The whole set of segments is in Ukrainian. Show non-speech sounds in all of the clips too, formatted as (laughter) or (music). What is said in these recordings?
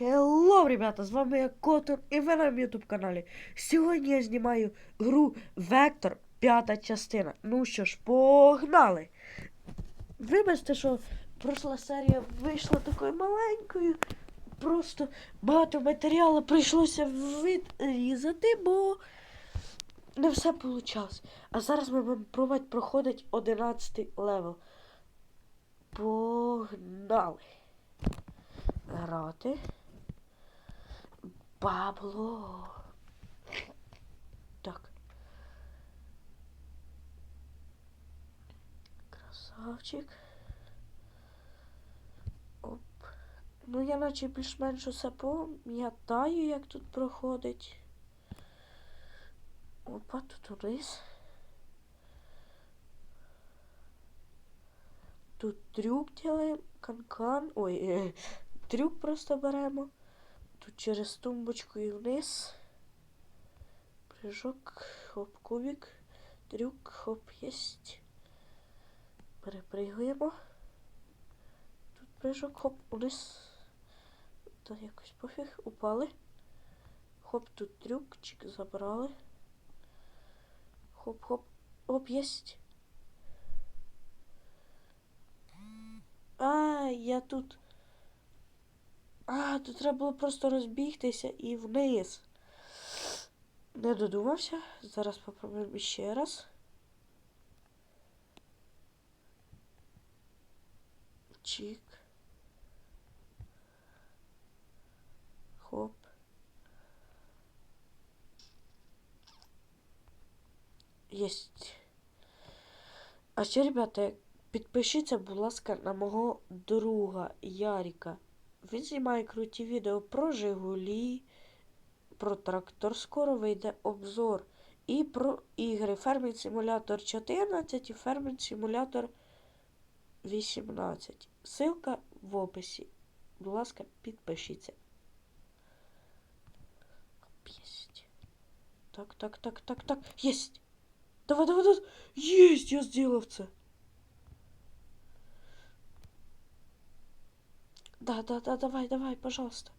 Хелло, ребята, з вами я Котор і ви на ютуб каналі. Сьогодні я знімаю гру Вектор, п'ята частина. Ну що ж, погнали! Вибачте, що пройшла серія вийшла такою маленькою. Просто багато матеріалу прийшлося відрізати, бо не все вийшло. А зараз ми будемо пробувати проходити 11 левел. Погнали! Грати. Бабло. Так. Красавчик. Оп. Ну, я наче більш-менш усе пам'ятаю, як тут проходить. Опа, тут униз. Тут трюк делаем, канкан. Ой, е, трюк просто беремо. Тут через тумбочку і вниз. Прыжок, хоп, кубик. Трюк, хоп, єсть. Перепригуємо. Тут прыжок, хоп, вниз. Та якось пофіг. Упали. Хоп, тут трюкчик забрали. Хоп-хоп. Оп, єсть. А, я тут. А, тут треба було просто розбігтися і вниз. Не додумався. Зараз попробуємо ще раз. Чик. Хоп. Єсть. А ще, ребята, Підпишіться, будь ласка, на мого друга Яріка. Він знімає круті відео про Жигулі, про трактор. Скоро вийде обзор. І про ігри Фермінг Симулятор 14 і Фермінг Симулятор 18. Ссылка в описі. Будь ласка, підпишіться. Так, так, так, так, так. Єсть. Давай, давай, давай. Єсть, я зробив це. Да, да, да, давай, давай, пожалуйста.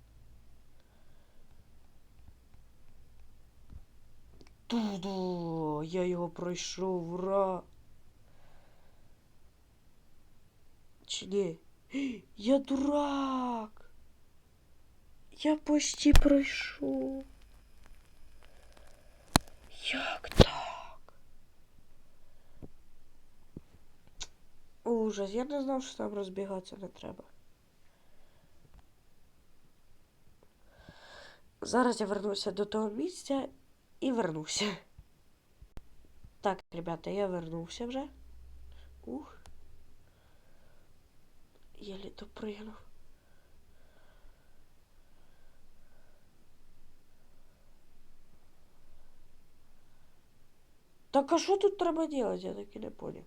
Ту-ду, я його пройшов, ура! Чи ні? (gasps) Я дурак! Я почти пройшов. Як так? Ужас, я не знав, що там розбігатися не треба. Зараз я вернуся до того місця і вернуся. Так, ребята, я вернувся вже. Ух. Єлі допригнув. Так а що тут треба делать? Я так і не понял.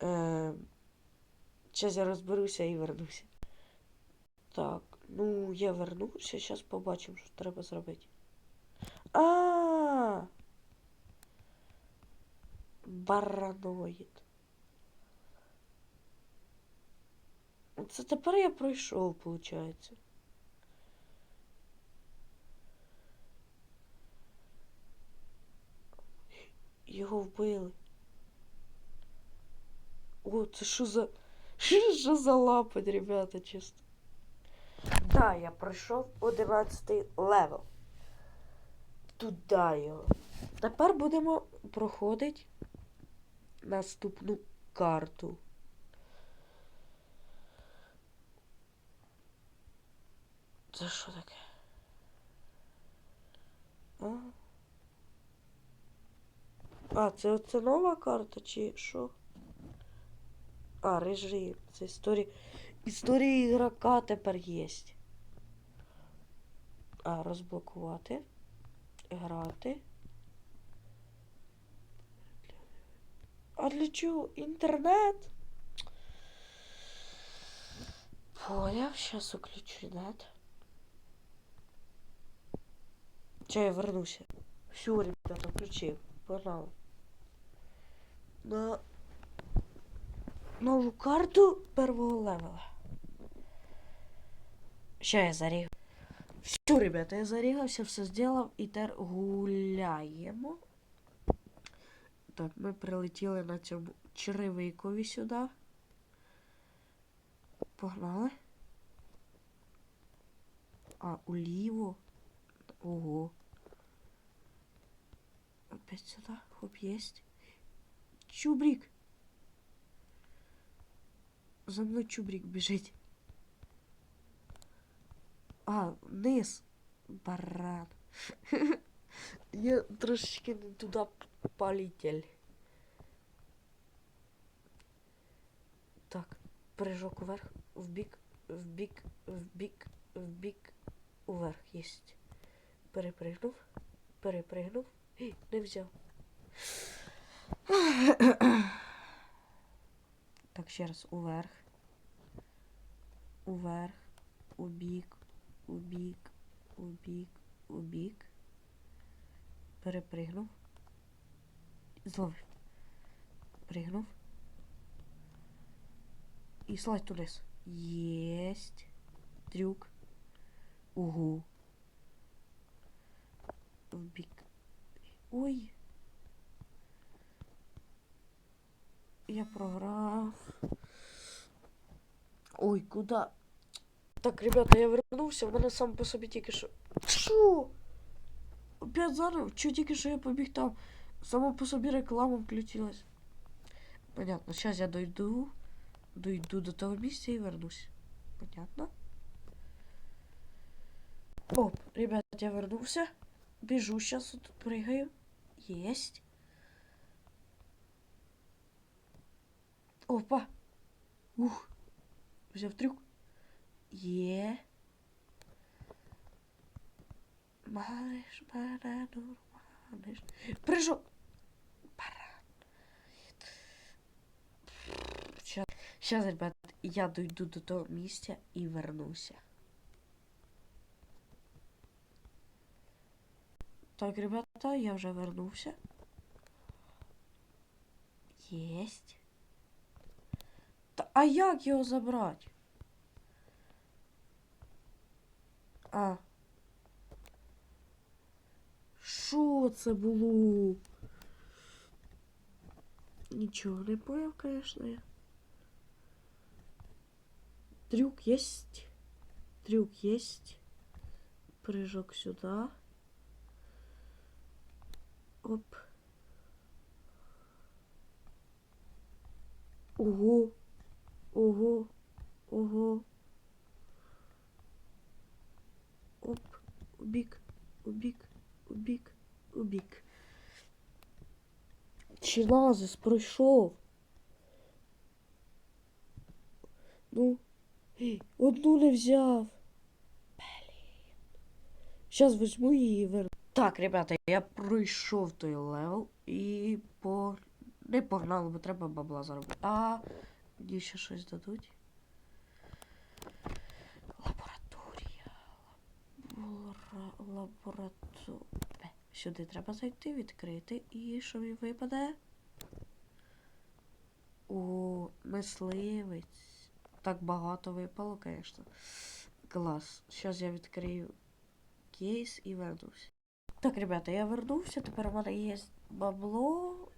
Ем... Зараз я розберуся і вернуся. Так, ну я вернуся, зараз побачимо, що треба зробити. А! Бараноїд. Це тепер я пройшов, виходить. Його вбили. О, це що за... (laughs) Що за лапать, ребята, чесно. Да, я пройшов 11 левел. Туда його. Тепер будемо проходити наступну карту. Це що таке? А, а це оце нова карта чи що? А, режим. Це історія. Історія ігрока тепер є. А, розблокувати. Грати. А для чого? Інтернет? Поняв, сейчас уключу нет. Че, я вернуся. Все, ребята, включив. Погнали. На нову карту первого левела. Ща я зарігав. Все, ребята, я зарігався, все зробив і тепер гуляємо. Так, ми прилетіли на цьому черевикові сюди. Погнали. А, уліво. Ого. Опять сюда. Хоп, есть. Чубрик. За мной чубрик бежит. А, вниз. Баран. (laughs) Я трошечки не туда полетел. Так, прыжок вверх, в бік, в бік, в бік, в бік, уверх єсть. Перепригнув, перепригнув. Ей, не взяв. Так, ще раз уверх. Уверх, у бік, у бік, у бік, у бік. Перепригнув. Зловив. Пригнув. І слайд вниз. Єсть. Трюк. Угу. В бік. Ой. Я програв. Ой, куда? Так, ребята, я вернувся, в мене сам по собі тільки що. Що? Опять зараз? Чо тільки що я побіг там? Само по собі реклама включилась. Понятно, сейчас я дойду. Дойду до того місця і вернусь. Понятно? Оп, ребят, я вернулся. Бежу сейчас, вот прыгаю. Есть. Опа. Ух. Взяв трюк. Є. Малиш, барану, малиш. Прыжок. Баран. Сейчас, ребят, я дойду до того місця і вернуся. Так, ребята, я вже вернувся. Єсть. Та, а як його забрати? А. Що це було? Нічого не понял, конечно. Трюк есть. Трюк есть. Прыжок сюда. Оп. Ого. Ого. Ого. Оп. Убік. Убік. Убік. Убік. Челазис пройшов. Ну. Одну не взяв. Блін. Щас візьму її верну. Так, ребята, я пройшов той левел і по... Не погнали, бо треба бабла заробити. А мені ще щось дадуть. Лабора... Лабораторія. Сюди треба зайти, відкрити. І що мені випаде? О, мисливець. Так багато випало, звісно. Клас. Зараз я відкрию кейс і вернусь. Так, ребята, я вернувся. Тепер у мене є бабло.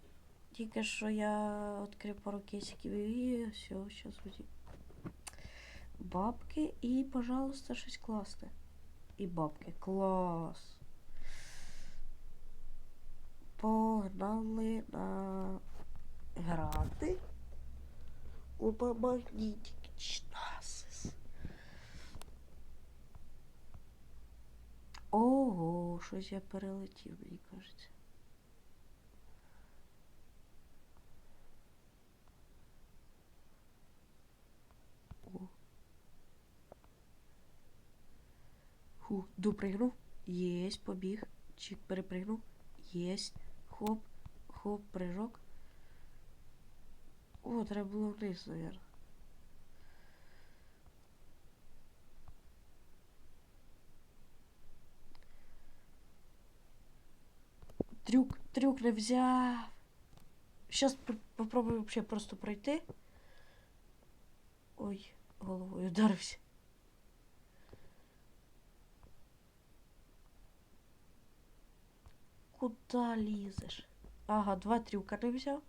Тільки що я відкрив пару кейсиків і все, зараз. Бабки і, пожалуйста, щось класне. І бабки. Клас. Погнали на грати. у. Чнасис. Ого, щось я перелетів, мені кажеться. О. Фу, допригнув. Єсть, побіг. Чик перепригнув. Єсть. Хоп, хоп, прыжок. О, треба було вниз, наверное. Трюк, трюк не взяв. Сейчас попробую вообще просто пройти. Ой, головою ударився. Куди лізеш? Ага, два трюка не взяв.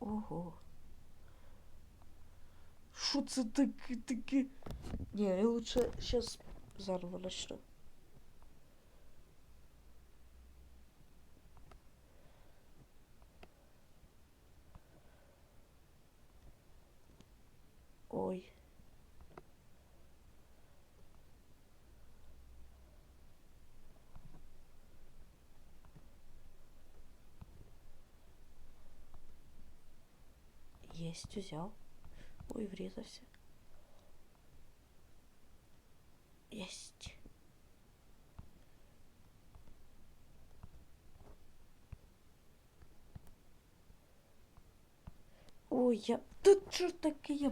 Ого. Що це таке таке? Ні, я лучше сейчас заново начну. Ой. Есть, взял. Ой, врезался. Есть. Ой, я... Тут что таки я?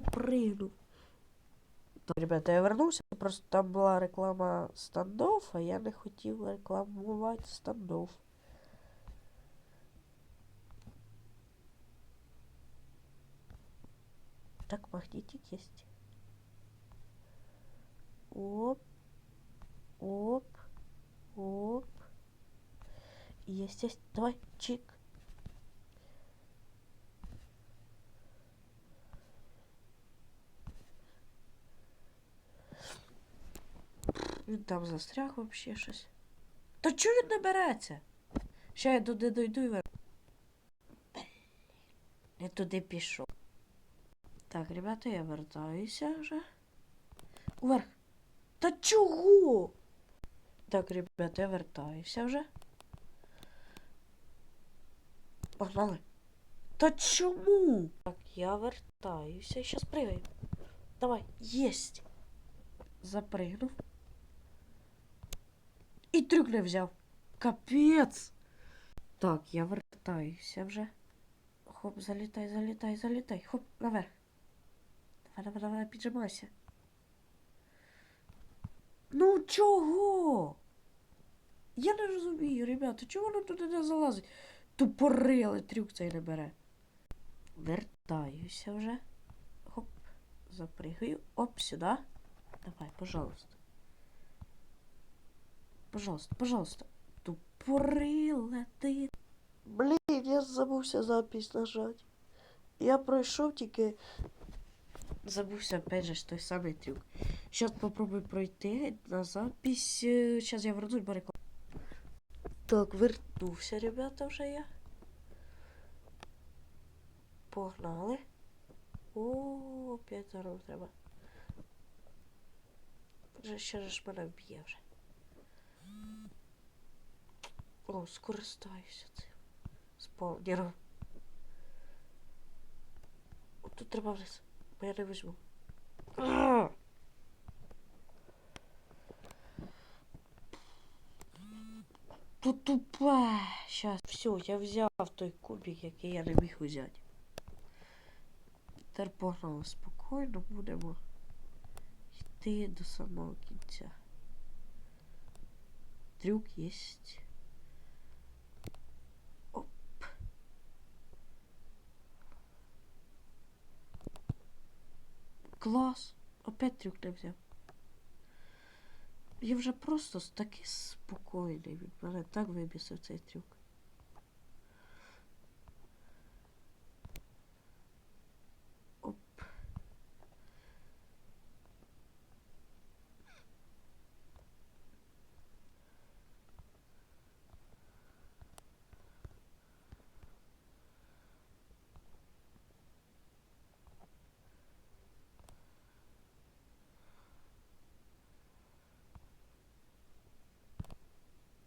Так, ребята, я вернувся, просто там була реклама стандов, а я не хотів рекламувати стандов. Так, магнитик есть. Оп. Оп. Оп. Есть, есть. Давай, чик. Він там застряг вообще щось. Та чого він не береться? Ще я туди дойду і вер... Блін, Не туди пішов. Так, ребята, я вертаюся вже. Уверх. Та чого? Так, ребята, я вертаюся вже. Погнали. Та чому? Так, я вертаюся. Щас пригаю. Давай, єсть. Запригнув. І трюк не взяв. Капець. Так, я вертаюся вже. Хоп, залітай, залітай, залітай. Хоп, наверх. Піджимайся. Ну чого? Я не розумію, ребята, чого воно туди не залазить? Тупорили трюк цей не бере. Вертаюся вже. Хоп, запригаю. Оп, сюди. Давай, пожалуйста. Пожалуйста, пожалуйста. Тупорила ти. Блін, я забувся запись нажать. Я пройшов тільки. Забувся опять же той самий трюк. Сейчас попробую пройти на запись. Сейчас я вернусь, реклама. Так, вернувся, ребята, вже я. Погнали. О, опять зараз треба. Вже ще ж мене вб'є вже. О, скористаюся цим. Спавнером. Тут треба вниз. Не Тут тупе. Щас, все, я взяв той кубик, який я не міг взяти. Тепер погнали спокійно будемо йти до самого кінця. Трюк есть. Оп. Клас. Опять трюк не взяв. Я вже просто такий спокійний. Мене так вибісив цей трюк.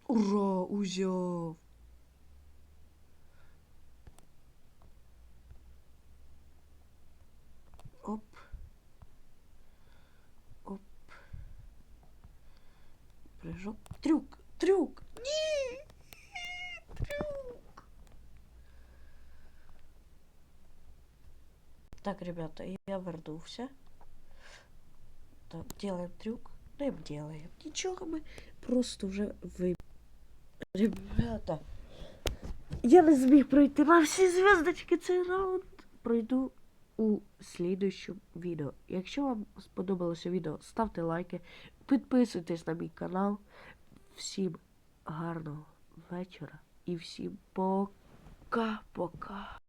Ура, узяв. Оп. Оп. Прыжок. Трюк. Трюк. Ні. Трюк. Так, ребята, я вернувся. Так, делаем трюк. Не делаем. Нічого ми просто вже ви. Ребята, Я не зміг пройти на всі зв'язочки цей раунд. Пройду у слідуючому відео. Якщо вам сподобалося відео, ставте лайки, підписуйтесь на мій канал. Всім гарного вечора і всім пока-пока.